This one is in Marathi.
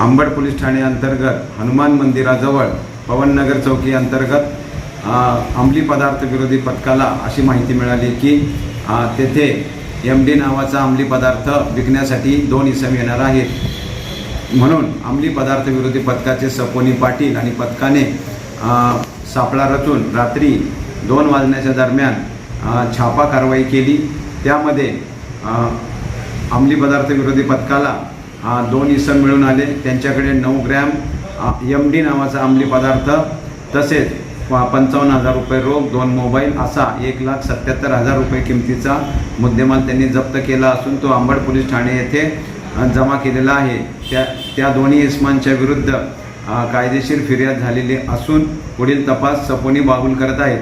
आंबड पोलीस ठाणे अंतर्गत हनुमान मंदिराजवळ पवननगर चौकी अंतर्गत अंमली पदार्थ विरोधी पथकाला अशी माहिती मिळाली की तेथे एम डी नावाचा अंमली पदार्थ विकण्यासाठी दोन इसम येणार आहेत. म्हणून अंमली पदार्थ विरोधी पथकाचे सपोनी पाटील आणि पथकाने सापळा रचून रात्री दोन वाजण्याच्या दरम्यान छापा कारवाई केली. त्यामध्ये अंमली पदार्थ विरोधी पथकाला हा दोन इसम मिळून आले. त्यांच्याकडे नऊ ग्रॅम एम डी नावाचा अंमली पदार्थ तसेच पंचावन्न हजार रुपये रोख दोन मोबाईल असा एक लाख सत्याहत्तर हजार रुपये किमतीचा मुद्देमाल त्यांनी जप्त केला असून तो आंबड पोलीस ठाणे येथे जमा केलेला आहे. त्या त्या दोन्ही इस्मांच्या विरुद्ध कायदेशीर फिर्याद झालेली असून पुढील तपास सपोनी बाहुल करत आहेत.